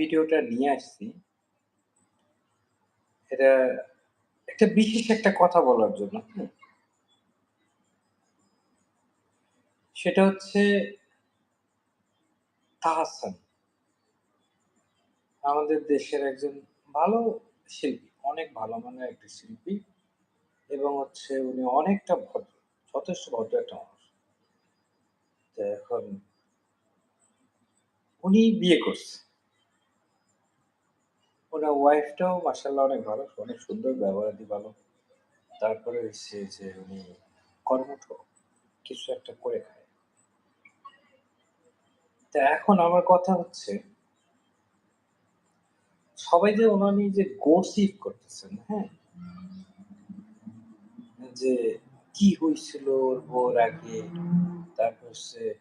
ভিডিওটা নিয়ে আসছি এটা একটা বিশেষ একটা কথা বলার জন্য, সেটা হচ্ছে তাহসান। আমাদের দেশের একজন ভালো শিল্পী। অনেক ভালো মানের একটা শিল্পী এবং হচ্ছে উনি অনেকটা ভদ্র। যথেষ্ট ভদ্র একটা মানুষ। এখন উনি বিয়ে করছে। উনার ওয়াইফটাও মাশাআল্লাহ অনেক ভালো। অনেক সুন্দর ব্যবহারাদি ভালো। তারপরে হচ্ছে যে উনি কর্মঠ। কিছু একটা করে খায়। তো এখন আমার কথা হচ্ছে সবাই যে নিয়ে যে গসিপ করতেছেন, হ্যাঁ? যে কি হয়েছিল ওর বউর আগে, তারপর হচ্ছে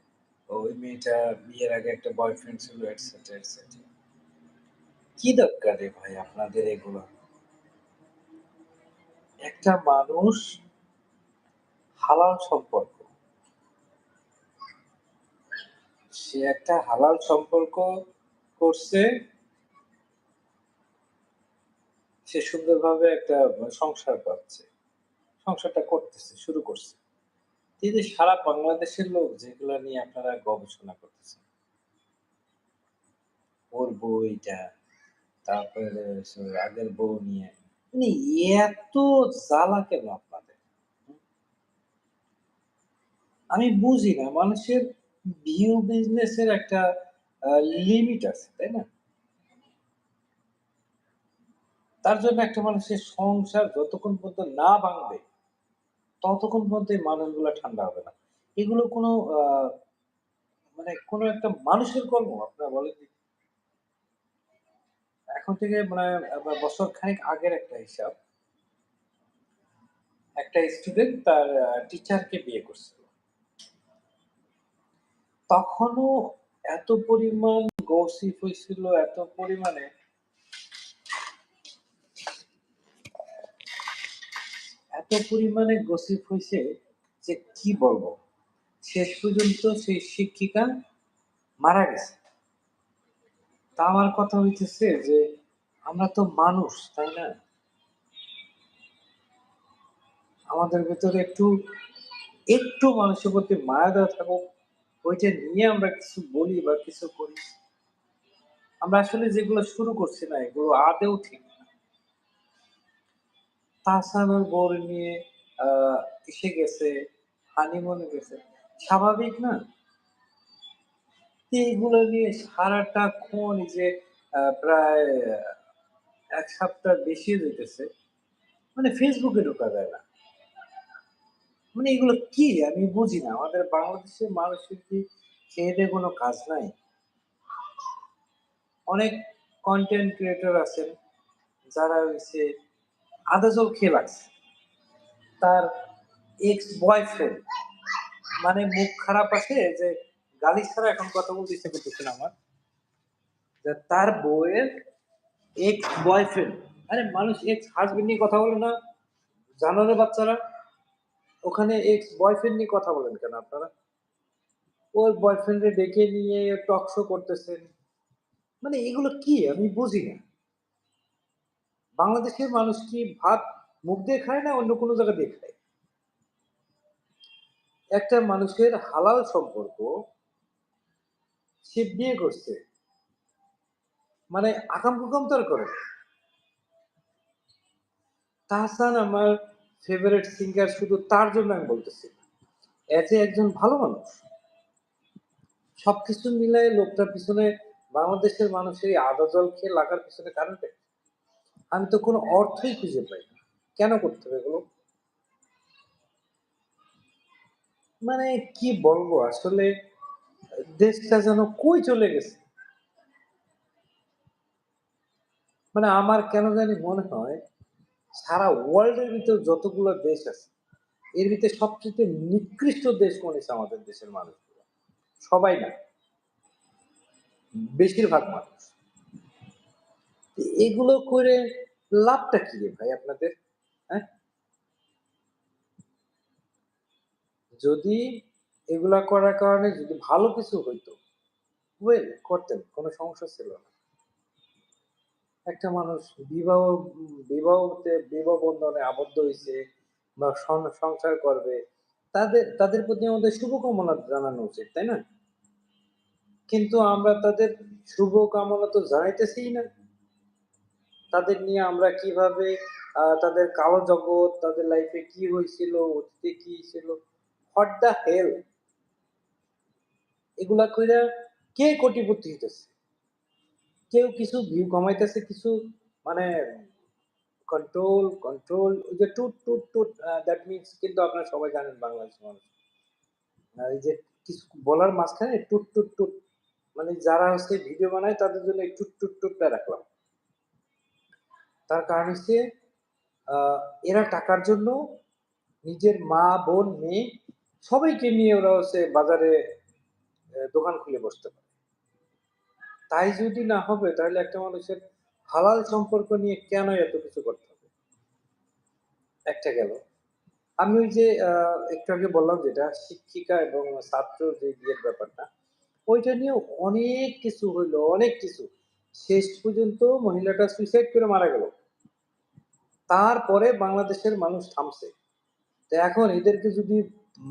ওই মেয়েটা বিয়ের আগে একটা বয়ফ্রেন্ড ছিল এটসেট্রা, এটসেট্রা। কি দরকার রে ভাই আপনাদের এগুলা? একটা মানুষ হালাল সম্পর্ক সে একটা হালাল সম্পর্ক করছে সে সুন্দরভাবে একটা সংসার পাচ্ছে। সংসারটা করতেছে, শুরু করছে। কিন্তু সারা বাংলাদেশের লোক যেগুলা নিয়ে আপনারা গবেষণা করতেছেন। ওর বউ এইটা, তারপরে আগের বউ নিয়ে। মানে এত জ্বালা কেন আপনাদের? আমি বুঝি না মানুষের ভিউ বিজনেস এর একটা লিমিট আছে, তাই না? তার জন্য একটা মানুষের সংসার যতক্ষণ পর্যন্ত না ভাঙবে, ততক্ষণ পর্যন্ত এই মানুষগুলা ঠান্ডা হবে না। এগুলো কোনো মানে কোনো একটা মানুষের কর্ম আপনারা বলেন? এখন থেকে মানে বছর খানেক আগের একটা হিসাব। একটা স্টুডেন্ট তার টিচারকে বিয়ে করছিল। তখনও এত পরিমাণ গসিপ হইছিল, এত পরিমাণে এত পরিমাণে গসিপ হইছে যে কি বলব? শেষ পর্যন্ত সেই শিক্ষিকা মারা গেছে। তা আমার কথা হইতেছে যে আমরা তো মানুষ, তাই না? আমাদের ভেতরে একটু, একটু মানুষের প্রতি মায়া দয়া থাকুক। ওইটা নিয়ে আমরা কিছু বলি বা কিছু করি। আমরা আসলে যেগুলো শুরু করছি না এগুলো আদৌ ঠিক না। তাহসান ওর নিয়ে ইসে গেছে, হানিমুন গেছে। স্বাভাবিক না? তো এগুলো নিয়ে সারাটাক্ষণ যে প্রায় এক সপ্তাহ বেশি হইতেছে। মানে ফেসবুকে ঢোকা যায় না। মানে এগুলো কি? আমি বুঝি না। আমাদের বাংলাদেশের মানুষের কি খেয়ে কোনো কাজ নাই? অনেক কন্টেন্ট ক্রিয়েটর আছেন, যারা হচ্ছে আদা জল খেয়ে লাগছে। তার এক্স বয়ফ্রেন্ড মানে মুখ খারাপ আছে যে গালি ছাড়া এখন কথা বলতে ইচ্ছা করতেছে না আমার। যে তার বউয়ের এক্স বয়ফ্রেন্ড আরে মানুষ এক্স হাজবেন্ড নিয়ে কথা বলে না? জানোয়ারের বাচ্চারা? ওখানে এক্স বয়ফ্রেন্ড নিয়ে কথা বলেন কেন আপনারা? ওর বয়ফ্রেন্ডরে ডেকে নিয়ে টক শো করতেছেন। মানে এগুলো কি? আমি বুঝি না। বাংলাদেশের মানুষ কি ভাত মুখ দিয়ে খায় না অন্য কোনো জায়গা দিয়ে খায়? একটা মানুষের হালাল সম্পর্ক সে বিয়ে করছে। মানে আকাম-কুকাম তো আর করে তাহসান আমার ফেভারাইট সিঙ্গার শুধু তার জন্য আমি বলতেছি। অ্যাজ এ একজন ভালো মানুষ। সবকিছু মিলায়ে লোকটার পিছনে বাংলাদেশের মানুষের আদা জল খেয়ে লাগার পিছনে কারণটা কি? আমি তো কোনো অর্থই খুঁজে পাই না। কেন করতে হবে এগুলো? মানে কি বলব আসলে দেশটা যেন কই চলে গেছে? মানে আমার কেন জানি মনে হয় সারা ওয়ার্লড এর ভিতর যতগুলা দেশ আছে, এর ভিতরে সবচাইতে নিকৃষ্ট দেশ মনে হইছে আমাদের দেশের মানুষগুলা। সবাই না। বেশিরভাগ মানুষ। এগুলো করে লাভটা কি ভাই আপনাদের? হ্যাঁ? যদি এগুলা করার কারণে যদি ভালো কিছু হইতো, ওয়েল করতেন। কোন সমস্যা ছিল না। একটা মানুষ বিবাহ বিবাহতে বিবাহ বন্ধনে আবদ্ধ হইছে বা সংসার করবে, তাদের তাদের প্রতি আমাদের শুভকামনা জানানো উচিত, তাই না? কিন্তু আমরা তাদের শুভকামনা তো জানাইতেছিই না। তাদের নিয়ে আমরা কীভাবে তাদের কালো জগৎ, তাদের লাইফে কি হয়েছিল অতীতে কি ছিল, what the hell? এগুলা কইরা কে কোটিপতি হইতেছে? কেউ কিছু ভিউ কমাইতেছে কিছু মানে কন্ট্রোল, কন্ট্রোল ওই যে টুট, টুট, টুট দ্যাট মিনস কিন্তু আপনারা সবাই জানেন বাংলাদেশের মানুষ। এই যে কিছু বলার মাঝখানে টুট, টুট, টুট মানে যারা হচ্ছে ভিডিও বানায় তাদের জন্য এই টুট, টুট, টুটটা রাখলাম। তার কারণ হচ্ছে এরা টাকার জন্য নিজের মা, বোন, মেয়ে সবাইকে নিয়ে ওরা হচ্ছে বাজারে দোকান খুলে বসতে পারে। তাই যদি না হবে তাহলে একটা মানুষের হালাল সম্পর্ক নিয়ে কেন এত কিছু করতে হবে? একটা গেল। আমি ওই যে একটু আগে বললাম যেটা শিক্ষিকা এবং ছাত্র যে বিয়ের ব্যাপারটা, ওইটা নিয়েও অনেক কিছু হইল, অনেক কিছু। শেষ পর্যন্ত মহিলাটা সুইসাইড করে মারা গেল। তারপরে বাংলাদেশের মানুষ থামছে। তো এখন এদেরকে যদি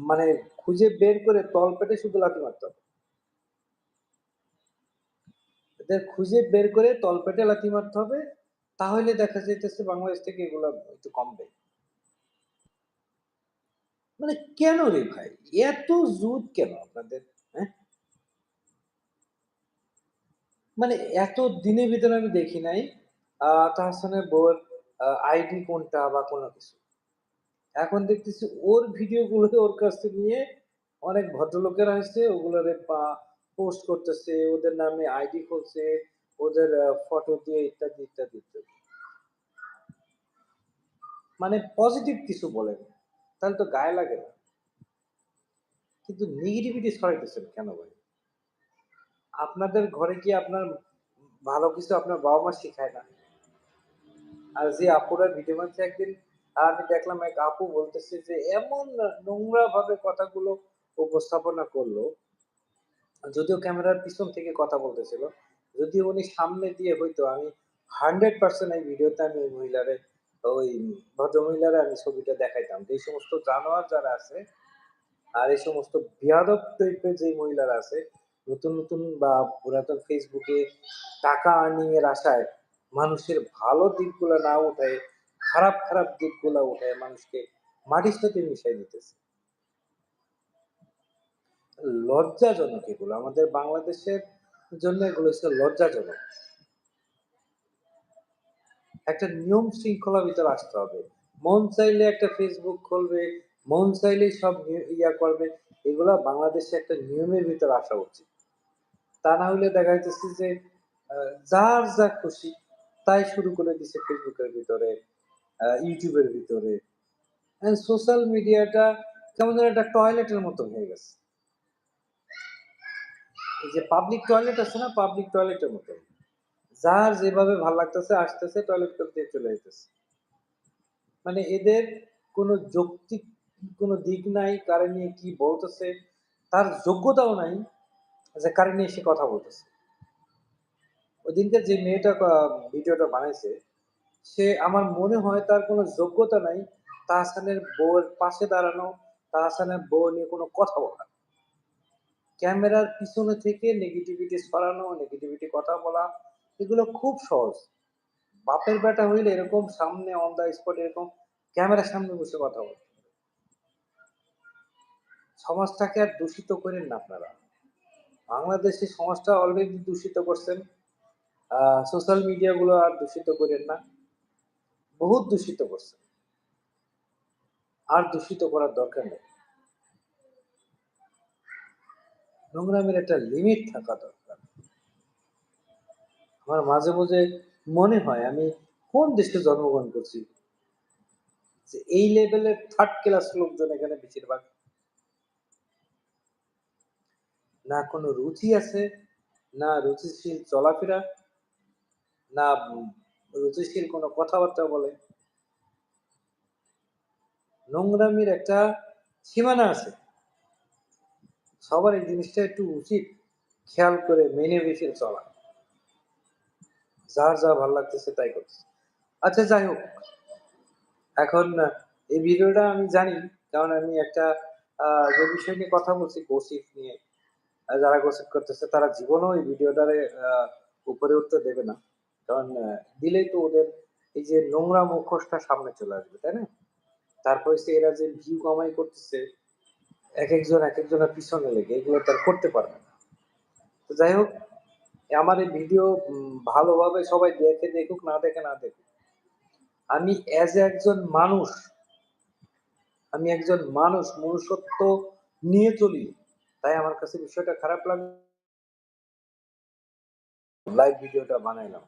মানে খুঁজে বের করে তলপেটে শুধু লাথি মারতে হবে। এদের খুঁজে বের করে তলপেটে লাথি মারতে হবে। তাহলে দেখা যাইতেছে বাংলাদেশ থেকে এগুলা একটু কমবে। মানে কেন রে ভাই? এত জুত কেন আপনাদের? হ্যাঁ? মানে এত দিনের ভিতরে আমি দেখি নাই তাহসানের বউয়ের আ আইডি কোনটা বা কোন কিছু। এখন দেখতেছি ওর ভিডিও গুলোকে ওর কাছ থেকে নিয়ে অনেক ভদ্রলোকেরা হইছে ওগুলোরে পা পোস্ট করতেছে, ওদের নামে আইডি খুলছে, ওদের ফটো দিয়ে ইত্যাদি, ইত্যাদি, ইত্যাদি। মানে পজিটিভ কিছু বলেন। তাহলে তো গায়ে লাগে না। কিন্তু নেগেটিভিটি ছড়াইতেছেন কেন ভাই? আপনাদের ঘরে কি আপনার ভালো কিছু আপনার বাবা-মা শিখায় না? আর যে আপুরা ভিডিও বানাচ্ছে একদিন আমি দেখলাম এক আপু বলতেছে যে এমন নোংরা ভাবে কথাগুলো উপস্থাপনা করল। যদিও ক্যামেরার পিছন থেকে কথা বলতেছিল। যদি উনি সামনে দিয়ে হইতো আমি 100% এই ভিডিওতে আমি ওই মহিলারে ওই ভদ্রমহিলারে আমি ছবিটা দেখাইতাম। যে সমস্ত জানোয়ার যারা আছে আর এই সমস্ত বেয়াদব টাইপের যে মহিলারা আছে, নতুন, নতুন বা পুরাতন ফেসবুকে টাকা আর্নিং এর আশায় মানুষের ভালো দিকগুলা না উঠায়ে খারাপ, খারাপ দিকগুলা উঠায় মানুষকে মাটির সাথে মিশায় দিতেছে। লজ্জাজনক এগুলো। আমাদের বাংলাদেশের জন্য এগুলো হচ্ছে লজ্জাজনক। একটা নিয়ম শৃঙ্খলার ভিতরে আসতে হবে। মন চাইলে একটা ফেসবুক খুলবে, মন চাইলেই সব ইয়া করবে। এগুলা বাংলাদেশে একটা নিয়মের ভিতরে আসা উচিত। তা না হলে দেখা যাচ্ছে যে যার যা খুশি তাই শুরু করে দিছে ফেসবুকের ভিতরে, ইউটিউবের ভিতরে। সোশ্যাল মিডিয়াটা কেমন যেন একটা টয়লেটের মতো হয়ে গেছে। যে পাবলিক টয়লেট আছে না? পাবলিক টয়লেটের মতো। যার যেভাবে ভালো লাগতেছে আসতেছে টয়লেট দিয়ে চলে যেতেছে মানে এদের কোন যৌক্তিক কোন দিক নাই, কারে নিয়ে কি বলতেছে, তার যোগ্যতাও নাই যে কারে নিয়ে সে কথা বলতেছে। ওইদিনকে যে মেয়েটা ভিডিওটা বানাইছে, সে আমার মনে হয় তার কোনো যোগ্যতা নাই তাহসানের বউয়ের পাশে দাঁড়ানো, তাহসানের বউ নিয়ে কোনো কথা বলা। ক্যামেরার পিছনে থেকে নেগেটিভিটি ছড়ানো, নেগেটিভিটি কথা বলা এগুলো খুব সহজ। বাপের বেটা হইলে এরকম সামনে অন দ্য স্পট এরকম ক্যামেরার সামনে বসে কথা বলে। সমাজটাকে আর দূষিত করেন না আপনারা। বাংলাদেশের সমাজটা অলরেডি দূষিত করছেন। সোশ্যাল মিডিয়াগুলো আর দূষিত করেন না। বহুত দূষিত করছেন। আর দূষিত করার দরকার নেই। নোংরামির একটা লিমিট থাকা দরকার। আমার মাঝে, মাঝে মনে হয় আমি কোন দেশে জন্মগ্রহণ করছি? যে এই লেভেলের থার্ড ক্লাস লোকজন এখানে বেশিরভাগ। না কোন রুচি আছে, না রুচিশীল চলাফেরা, না রুচিশীল কোন কথাবার্তা বলে। নোংরামির একটা সীমানা আছে। সবার এই জিনিসটা একটু উচিত খেয়াল করে মেনে বেশি চলা। যার যা ভালো লাগতেছে তাই করছে। আচ্ছা যাই হোক। এখন এই ভিডিওটা আমি জানি, কারণ আমি একটা যে বিষয় নিয়ে কথা বলছি গসিপ নিয়ে যারা গসিপ করতেছে, তারা জীবনেও এই ভিডিওটারে উপরে উঠতে দেবে না। কারণ দিলেই তো ওদের এই যে নোংরা মুখোশটা সামনে চলে আসবে, তাই না? তারপরে সে এরা যে ভিউ কামাই করতেছে এক একজন এক একজনের পিছনে লেগে এগুলো তার করতে পারবে না। তো যাই হোক আমার এই ভিডিও ভালোভাবে সবাই দেখে দেখুক, না দেখে না দেখুক। আমি অ্যাজ একজন মানুষ, আমি একজন মানুষ, মনুষ্যত্ব নিয়ে চলি, তাই আমার কাছে বিষয়টা খারাপ লাগে লাইভ ভিডিওটা বানাইলাম।